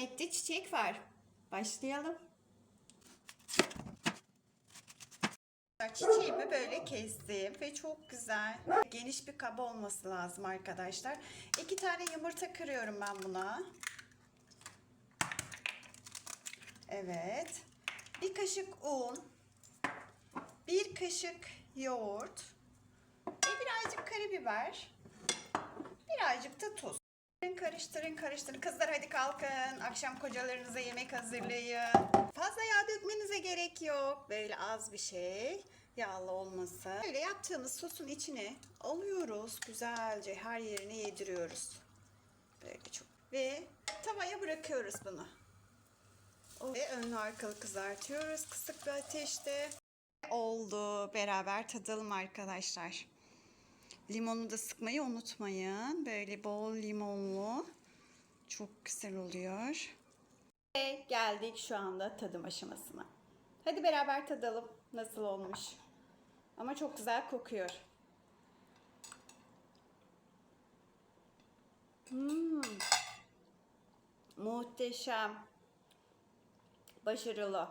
yemekte çiçek var. Başlayalım. Çiçeğimi böyle kestim ve çok güzel. Geniş bir kaba olması lazım arkadaşlar. İki tane yumurta kırıyorum ben buna. Evet. Bir kaşık un. Bir kaşık yoğurt. Ve birazcık karabiber. Birazcık da tuz. Karıştırın karıştırın. Kızlar hadi kalkın. Akşam kocalarınıza yemek hazırlayın. Fazla yağ dökmenize gerek yok. Böyle az bir şey. Yağlı olması. Böyle yaptığımız sosun içine alıyoruz. Güzelce her yerine yediriyoruz. Böyle çok. Ve tavaya bırakıyoruz bunu. Ve önlü arkalı kızartıyoruz kısık bir ateşte. Oldu. Beraber tadalım arkadaşlar. Limonu da sıkmayı unutmayın. Böyle bol limonlu. Çok güzel oluyor. Ve geldik şu anda tadım aşamasına. Hadi beraber tadalım nasıl olmuş. Ama çok güzel kokuyor. Hmm. Muhteşem. Başarılı.